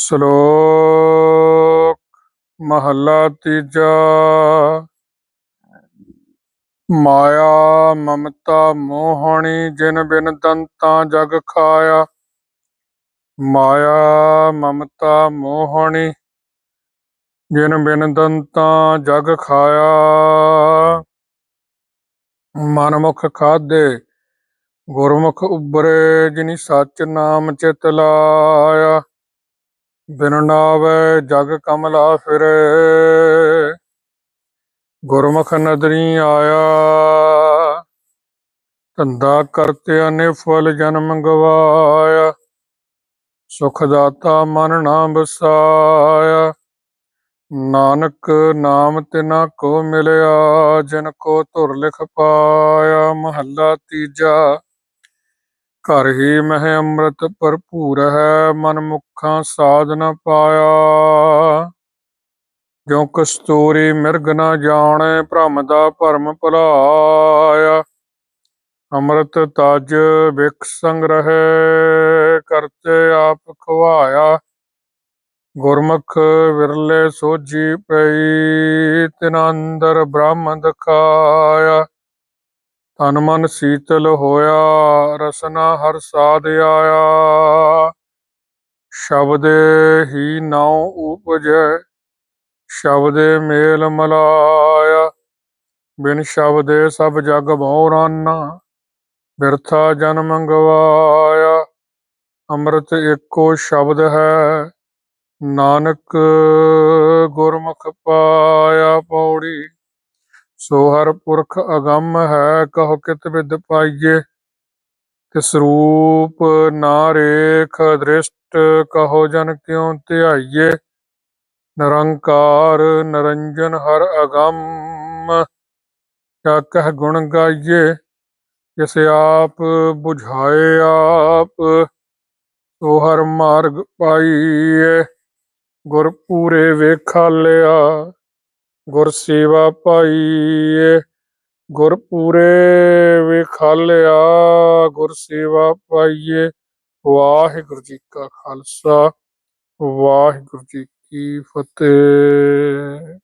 ਸ਼ਲੋਕ ਮਹੱਲਾ ਤੀਜਾ। ਮਾਇਆ ਮਮਤਾ ਮੋਹਣੀ ਜਿਨ ਬਿਨ ਦੰਤਾਂ ਜਗ ਖਾਇਆ। ਮਾਇਆ ਮਮਤਾ ਮੋਹਣੀ ਜਿਨ ਬਿਨ ਦੰਤਾਂ ਜਗ ਖਾਇਆ। ਮਨਮੁਖ ਖਾਦੇ ਗੁਰਮੁਖ ਉਬਰੇ ਜਿਨੀ ਸੱਚ ਨਾਮ ਚਿਤ ਲਾਇਆ। ਬਿਨ ਨਾਵੇ ਜਗ ਕਮਲਾ ਫਿਰੇ। ਗੁਰਮੁਖ ਨਦਰੀ ਆਇਆ। ਧੰਦਾ ਕਰਤੇ ਅਨਿਫਲ ਜਨਮ ਗਵਾਇਆ। ਸੁਖ ਦਾਤਾ ਮਨ ਨਾ ਬਸਾਇਆ। ਨਾਨਕ ਨਾਮ ਤਿਨਾ ਕੋ ਮਿਲਿਆ, ਜਿਨ ਕੋ ਧੁਰ ਲਿਖ ਪਾਇਆ। ਮਹੱਲਾ ਤੀਜਾ ਘਰ ਹੀ ਮਹਿ ਅੰਮ੍ਰਿਤ ਭਰਪੂਰ ਹੈ, ਮਨ ਮੁਖਾਂ ਸਾਧ ਨ ਪਾਇਆ। ਜੋ ਕਸਤੂਰੀ ਮਿਰਗ ਨ ਜਾਣੇ, ਭ੍ਰਮ ਦਾ ਭਰਮ ਭੁਲਾਇਆ। ਅੰਮ੍ਰਿਤ ਤਜ ਵਿਖ ਸੰਗ ਰਹੇ ਕਰਤੇ ਆਪ ਖਵਾਇਆ। ਗੁਰਮੁਖ ਵਿਰਲੇ ਸੋਜੀ ਪਈ, ਤਿਨ ਅੰਦਰ ਬ੍ਰਹਮ ਦਿਖਾਇਆ। ਤਨ ਮਨ ਸੀਤਲ ਹੋਇਆ, ਰਸਨਾ ਹਰ ਸਾਧ ਆਇਆ। ਸ਼ਬਦੇ ਹੀ ਨਾਉ ਉਪਜੈ, ਸ਼ਬਦੇ ਮੇਲ ਮਲਾਇਆ। ਬਿਨ ਸ਼ਬਦੇ ਸਭ ਜਗ ਭਉਰਾਨਾ ਬਿਰਥਾ ਜਨਮ ਗਵਾਇਆ ਅੰਮ੍ਰਿਤ ਏਕੋ ਸ਼ਬਦ ਹੈ, ਨਾਨਕ ਗੁਰਮੁਖ ਪਾਇਆ ਪੌੜੀ। ਸੋ ਹਰ ਪੁਰਖ ਅਗੰਮ ਹੈ, ਕਹੋ ਕਿਤ ਵਿਦ ਪਾਈਏ। ਤਿਸ ਰੂਪ ਨਾ ਰੇਖ ਦ੍ਰਿਸ਼ਟ, ਕਹੋ ਜਨ ਕਿਉ ਧਿਆਈਏ। ਨਿਰੰਕਾਰ ਨਿਰੰਜਨ ਹਰ ਅਗੰਮ ਕਿਆ ਕਹਿ ਗੁਣ ਗਾਈਏ। ਜਿਸ ਆਪ 부ਝਾਏ ਆਪ, ਸੋ ਹਰ ਮਾਰਗ ਪਾਈਏ। ਗੁਰ ਪੂਰੇ ਵੇਖਾਲਿਆ ਗੁਰ ਸੇਵਾ ਪਾਈਏ, ਗੁਰ ਪੂਰੇ ਵੇਖਾਲਿਆ, ਗੁਰ ਸੇਵਾ ਪਾਈਏ। ਵਾਹਿਗੁਰੂ ਜੀ ਕਾ ਖਾਲਸਾ, ਵਾਹਿਗੁਰੂ ਜੀ ਕੀ ਫਤਿਹ।